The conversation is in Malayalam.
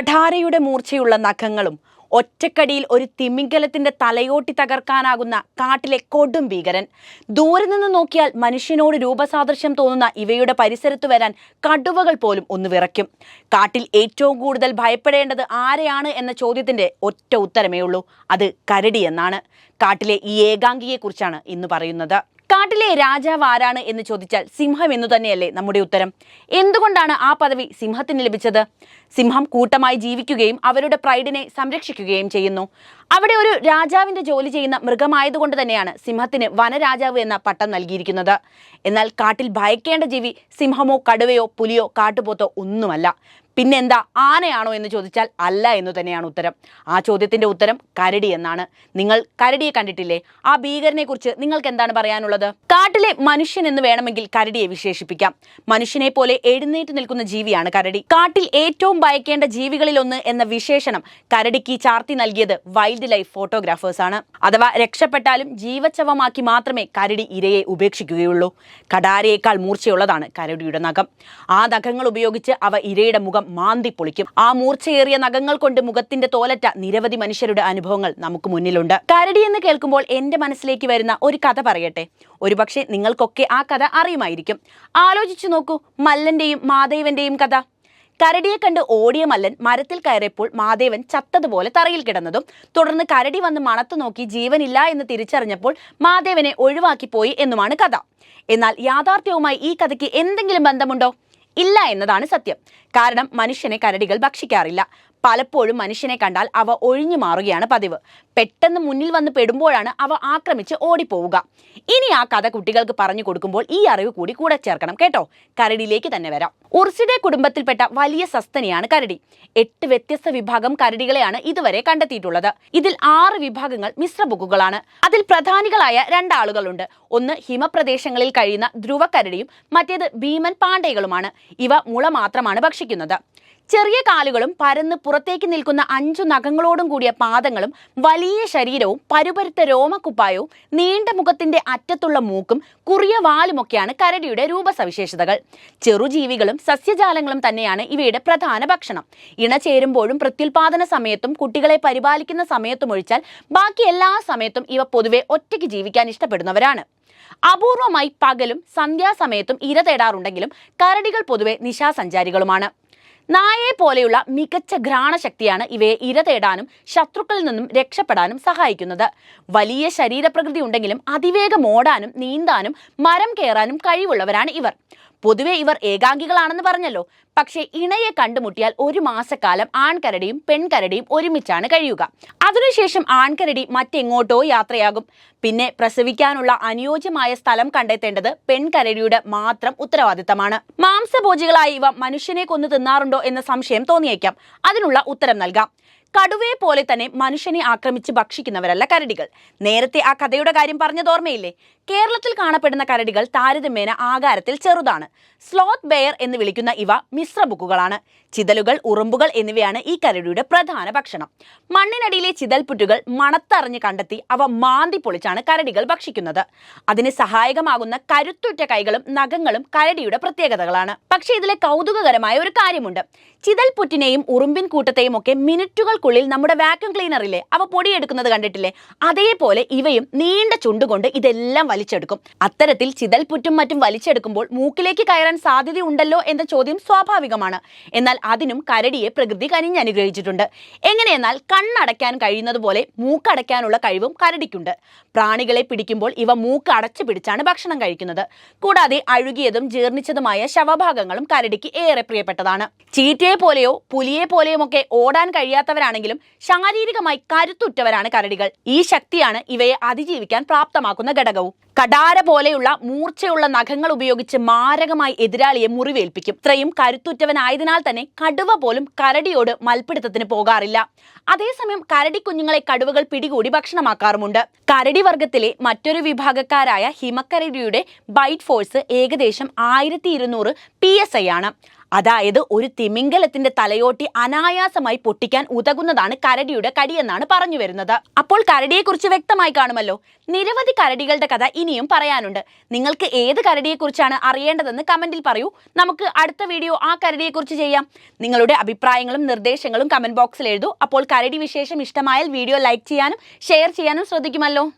കഠാരയുടെ മൂർച്ചയുള്ള നഖങ്ങളും ഒറ്റക്കടിയിൽ ഒരു തിമിംഗലത്തിന്റെ തലയോട്ടി തകർക്കാനാകുന്ന കാട്ടിലെ കൊടും ഭീകരൻ. ദൂരെ നിന്ന് നോക്കിയാൽ മനുഷ്യനോട് രൂപസാദൃശ്യം തോന്നുന്ന ഇവയുടെ പരിസരത്ത് വരാൻ കടുവകൾ പോലും ഒന്ന് വിറയ്ക്കും. കാട്ടിൽ ഏറ്റവും കൂടുതൽ ഭയപ്പെടേണ്ടത് ആരെയാണ് എന്ന ചോദ്യത്തിന്റെ ഒറ്റ ഉത്തരമേ ഉള്ളൂ അത് കരടി എന്നാണ്. കാട്ടിലെ ഈ ഏകാംഗിയെക്കുറിച്ചാണ് ഇന്ന് പറയുന്നത്. കാട്ടിലെ രാജാവ് ആരാണ് എന്ന് ചോദിച്ചാൽ സിംഹം എന്നു തന്നെയല്ലേ നമ്മുടെ ഉത്തരം. എന്തുകൊണ്ടാണ് ആ പദവി സിംഹത്തിന് ലഭിച്ചത്? സിംഹം കൂട്ടമായി ജീവിക്കുകയും അവരുടെ പ്രൈഡിനെ സംരക്ഷിക്കുകയും ചെയ്യുന്നു. അവിടെ ഒരു രാജാവിന്റെ ജോലി ചെയ്യുന്ന മൃഗമായതുകൊണ്ട് തന്നെയാണ് സിംഹത്തിന് വനരാജാവ് എന്ന പട്ടം നൽകിയിരിക്കുന്നത്. എന്നാൽ കാട്ടിൽ ഭയക്കേണ്ട ജീവി സിംഹമോ കടുവയോ പുലിയോ കാട്ടുപോത്തോ ഒന്നുമല്ല. പിന്നെന്താ ആനയാണോ എന്ന് ചോദിച്ചാൽ അല്ല എന്ന് തന്നെയാണ് ഉത്തരം. ആ ചോദ്യത്തിന്റെ ഉത്തരം കരടി എന്നാണ്. നിങ്ങൾ കരടിയെ കണ്ടിട്ടില്ലേ? ആ ഭീകരനെ കുറിച്ച് നിങ്ങൾക്ക് എന്താണ് പറയാനുള്ളത്? കാട്ടിലെ മനുഷ്യൻ എന്ന് വേണമെങ്കിൽ കരടിയെ വിശേഷിപ്പിക്കാം. മനുഷ്യനെ പോലെ എഴുന്നേറ്റ് നിൽക്കുന്ന ജീവിയാണ് കരടി. കാട്ടിൽ ഏറ്റവും ഭയക്കേണ്ട ജീവികളിലൊന്ന് എന്ന വിശേഷണം കരടിക്ക് ചാർത്തി നൽകിയത് വൈൽഡ് ലൈഫ് ഫോട്ടോഗ്രാഫേഴ്സ് ആണ്. അഥവാ രക്ഷപ്പെട്ടാലും ജീവച്ചവമാക്കി മാത്രമേ കരടി ഇരയെ ഉപേക്ഷിക്കുകയുള്ളൂ. കടാരയേക്കാൾ മൂർച്ചയുള്ളതാണ് കരടിയുടെ നഖം. ആ നഖങ്ങൾ ഉപയോഗിച്ച് അവ ഇരയുടെ മുഖം മാന്തി പൊളിക്കും. ആ മൂർച്ചയേറിയ നഖങ്ങൾ കൊണ്ട് മുഖത്തിന്റെ തോലറ്റ നിരവധി മനുഷ്യരുടെ അനുഭവങ്ങൾ നമുക്ക് മുന്നിലുണ്ട്. കരടി എന്ന് കേൾക്കുമ്പോൾ എന്റെ മനസ്സിലേക്ക് വരുന്ന ഒരു കഥ പറയട്ടെ? ഒരുപക്ഷെ നിങ്ങൾക്കൊക്കെ ആ കഥ അറിയുമായിരിക്കും. ആലോചിച്ചു നോക്കൂ മല്ലന്റെയും മാധേവന്റെയും കഥ. കരടിയെ കണ്ട് ഓടിയ മല്ലൻ മരത്തിൽ കയറിയപ്പോൾ മാധേവൻ ചത്തതുപോലെ തറയിൽ കിടന്നതും തുടർന്ന് കരടി വന്ന് മണത്തു നോക്കി ജീവനില്ല എന്ന് തിരിച്ചറിഞ്ഞപ്പോൾ മാധേവനെ ഒഴിവാക്കി പോയി എന്നുമാണ് കഥ. എന്നാൽ യാഥാർത്ഥ്യവുമായി ഈ കഥയ്ക്ക് എന്തെങ്കിലും ബന്ധമുണ്ടോ? ഇല്ല എന്നതാണ് സത്യം. കാരണം മനുഷ്യനെ കരടികൾ ഭക്ഷിക്കാറില്ല. പലപ്പോഴും മനുഷ്യനെ കണ്ടാൽ അവ ഒഴിഞ്ഞു മാറുകയാണ് പതിവ്. പെട്ടെന്ന് മുന്നിൽ വന്ന് പെടുമ്പോഴാണ് അവ ആക്രമിച്ച് ഓടിപ്പോവുക. ഇനി ആ കഥ കുട്ടികൾക്ക് പറഞ്ഞു കൊടുക്കുമ്പോൾ ഈ അറിവ് കൂടി കൂടെ ചേർക്കണം കേട്ടോ. കരടിയിലേക്ക് തന്നെ വരാം. ഉർസിഡെ കുടുംബത്തിൽപ്പെട്ട വലിയ സസ്തനിയാണ് കരടി. എട്ട് വ്യത്യസ്ത വിഭാഗം കരടികളെയാണ് ഇതുവരെ കണ്ടെത്തിയിട്ടുള്ളത്. ഇതിൽ ആറ് വിഭാഗങ്ങൾ മിശ്ര മിശ്രബുക്കുകളാണ് അതിൽ പ്രധാനികളായ രണ്ടാളുകളുണ്ട്. ഒന്ന് ഹിമപ്രദേശങ്ങളിൽ കഴിയുന്ന ധ്രുവക്കരടിയും മറ്റേത് ഭീമൻ പാണ്ഡേകളുമാണ്. ഇവ മുള മാത്രമാണ് ഭക്ഷിക്കുന്നത്. ചെറിയ കാലുകളും പരന്ന് പുറത്തേക്ക് നിൽക്കുന്ന അഞ്ചു നഖങ്ങളോടും കൂടിയ പാദങ്ങളും വലിയ ശരീരവും പരുപരുത്ത രോമക്കുപ്പായവും നീണ്ട മുഖത്തിന്റെ അറ്റത്തുള്ള മൂക്കും കുറിയ വാലുമൊക്കെയാണ് കരടിയുടെ രൂപസവിശേഷതകൾ. ചെറുജീവികളും സസ്യജാലങ്ങളും തന്നെയാണ് ഇവയുടെ പ്രധാന ഭക്ഷണം. ഇണ ചേരുമ്പോഴും പ്രത്യുൽപാദന സമയത്തും കുട്ടികളെ പരിപാലിക്കുന്ന സമയത്തും ഒഴിച്ചാൽ ബാക്കി എല്ലാ സമയത്തും ഇവ പൊതുവെ ഒറ്റയ്ക്ക് ജീവിക്കാൻ ഇഷ്ടപ്പെടുന്നവരാണ്. അപൂർവമായി പകലും സന്ധ്യാസമയത്തും ഇര തേടാറുണ്ടെങ്കിലും കരടികൾ പൊതുവെ നിശാസഞ്ചാരികളുമാണ്. നായയെ പോലെയുള്ള മികച്ച ഘ്രാണശക്തിയാണ് ഇവയെ ഇര തേടാനും ശത്രുക്കളിൽ നിന്നും രക്ഷപ്പെടാനും സഹായിക്കുന്നത്. വലിയ ശരീരപ്രകൃതി ഉണ്ടെങ്കിലും അതിവേഗം ഓടാനും നീന്താനും മരം കയറാനും കഴിവുള്ളവരാണ് ഇവർ. പൊതുവെ ഇവർ ഏകാംഗികളാണെന്ന് പറഞ്ഞല്ലോ. പക്ഷേ ഇണയെ കണ്ടുമുട്ടിയാൽ ഒരു മാസക്കാലം ആൺകരടിയും പെൺകരടിയും ഒരുമിച്ചാണ് കഴിയുക. അതിനുശേഷം ആൺകരടി മറ്റെങ്ങോട്ടോ യാത്രയാകും. പിന്നെ പ്രസവിക്കാനുള്ള അനുയോജ്യമായ സ്ഥലം കണ്ടെത്തേണ്ടത് പെൺകരടിയുടെ മാത്രം ഉത്തരവാദിത്തമാണ്. മാംസഭോജികളായി ഇവ മനുഷ്യനെ കൊന്നു തിന്നാറുണ്ടോ എന്ന സംശയം തോന്നിയേക്കാം. അതിനുള്ള ഉത്തരം നൽകാം. കടുവയെ പോലെ തന്നെ മനുഷ്യനെ ആക്രമിച്ച് ഭക്ഷിക്കുന്നവരല്ല കരടികൾ. നേരത്തെ ആ കഥയുടെ കാര്യം പറഞ്ഞത് ഓർമ്മയില്ലേ? കേരളത്തിൽ കാണപ്പെടുന്ന കരടികൾ താരതമ്യേന ആകാരത്തിൽ ചെറുതാണ്. സ്ലോത്ത് ബെയർ എന്ന് വിളിക്കുന്ന ഇവ മിശ്രബുക്കുകളാണ് ചിതലുകൾ ഉറുമ്പുകൾ എന്നിവയാണ് ഈ കരടിയുടെ പ്രധാന ഭക്ഷണം. മണ്ണിനടിയിലെ ചിതൽപുറ്റുകൾ മണത്തറിഞ്ഞ് കണ്ടെത്തി അവ മാന്തി പൊളിച്ചാണ് കരടികൾ ഭക്ഷിക്കുന്നത്. അതിന് സഹായകമാകുന്ന കരുത്തുറ്റ കൈകളും നഖങ്ങളും കരടിയുടെ പ്രത്യേകതകളാണ്. പക്ഷേ ഇതിലെ കൗതുകകരമായ ഒരു കാര്യമുണ്ട്. ചിതൽപുറ്റിനെയും ഉറുമ്പിൻ കൂട്ടത്തെയും ഒക്കെ മിനിറ്റുകൾക്കുള്ളിൽ നമ്മുടെ വാക്യൂം ക്ലീനർ ഇല്ലേ? അവ പൊടിയെടുക്കുന്നത് കണ്ടിട്ടില്ലേ? അതേപോലെ ഇവയും നീണ്ട ചുണ്ടുകൊണ്ട് ഇതെല്ലാം വലിച്ചെടുക്കും. അത്തരത്തിൽ ചിതൽപുറ്റും മറ്റും വലിച്ചെടുക്കുമ്പോൾ മൂക്കിലേക്ക് കയറാൻ സാധ്യത ഉണ്ടല്ലോ എന്ന ചോദ്യം സ്വാഭാവികമാണ്. എന്നാൽ അതിനും കരടിയെ പ്രകൃതി കനിഞ്ഞനുഗ്രഹിച്ചിട്ടുണ്ട്. എങ്ങനെയെന്നാൽ കണ്ണടയ്ക്കാൻ കഴിയുന്നതുപോലെ മൂക്കടയ്ക്കാനുള്ള കഴിവും കരടിക്കുണ്ട്. പ്രാണികളെ പിടിക്കുമ്പോൾ ഇവ മൂക്ക് അടച്ചു പിടിച്ചാണ് ഭക്ഷണം കഴിക്കുന്നത്. കൂടാതെ അഴുകിയതും ജീർണിച്ചതുമായ ശവഭാഗങ്ങളും കരടിക്ക് ഏറെ പ്രിയപ്പെട്ടതാണ്. ചീറ്റയെ പോലെയോ പുലിയെ പോലെയോ ഒക്കെ ഓടാൻ കഴിയാത്തവരാണെങ്കിലും ശാരീരികമായി കരുത്തുറ്റവരാണ് കരടികൾ. ഈ ശക്തിയാണ് ഇവയെ അതിജീവിക്കാൻ പ്രാപ്തമാക്കുന്ന ഘടകവും. കടാര പോലെയുള്ള മൂർച്ചയുള്ള നഖങ്ങൾ ഉപയോഗിച്ച് മാരകമായി എതിരാളിയെ മുറിവേൽപ്പിക്കും. ഇത്രയും കരുത്തുറ്റവനായതിനാൽ തന്നെ കടുവ പോലും കരടിയോട് മൽപ്പിടുത്തത്തിന് പോകാറില്ല. അതേസമയം കരടി കുഞ്ഞുങ്ങളെ കടുവകൾ പിടികൂടി ഭക്ഷണമാക്കാറുമുണ്ട്. കരടി വർഗത്തിലെ മറ്റൊരു വിഭാഗക്കാരായ ഹിമക്കരടിയുടെ ബൈറ്റ് ഫോഴ്സ് ഏകദേശം ആയിരത്തി ഇരുന്നൂറ് പി എസ് ഐ ആണ്. അതായത് ഒരു തിമിംഗലത്തിന്റെ തലയോട്ടി അനായാസമായി പൊട്ടിക്കാൻ ഉതകുന്നതാണ് കരടിയുടെ കടിയെന്നാണ് പറഞ്ഞു വരുന്നത്. അപ്പോൾ കരടിയെക്കുറിച്ച് വ്യക്തമായി കാണുമല്ലോ. നിരവധി കരടികളുടെ കഥ ഇനിയും പറയാനുണ്ട്. നിങ്ങൾക്ക് ഏത് കരടിയെക്കുറിച്ചാണ് അറിയേണ്ടതെന്ന് കമന്റിൽ പറയൂ. നമുക്ക് അടുത്ത വീഡിയോ ആ കരടിയെക്കുറിച്ച് ചെയ്യാം. നിങ്ങളുടെ അഭിപ്രായങ്ങളും നിർദ്ദേശങ്ങളും കമന്റ് ബോക്സിൽ എഴുതൂ. അപ്പോൾ കരടി വിശേഷം ഇഷ്ടമായാൽ വീഡിയോ ലൈക്ക് ചെയ്യാനും ഷെയർ ചെയ്യാനും ശ്രദ്ധിക്കുമല്ലോ.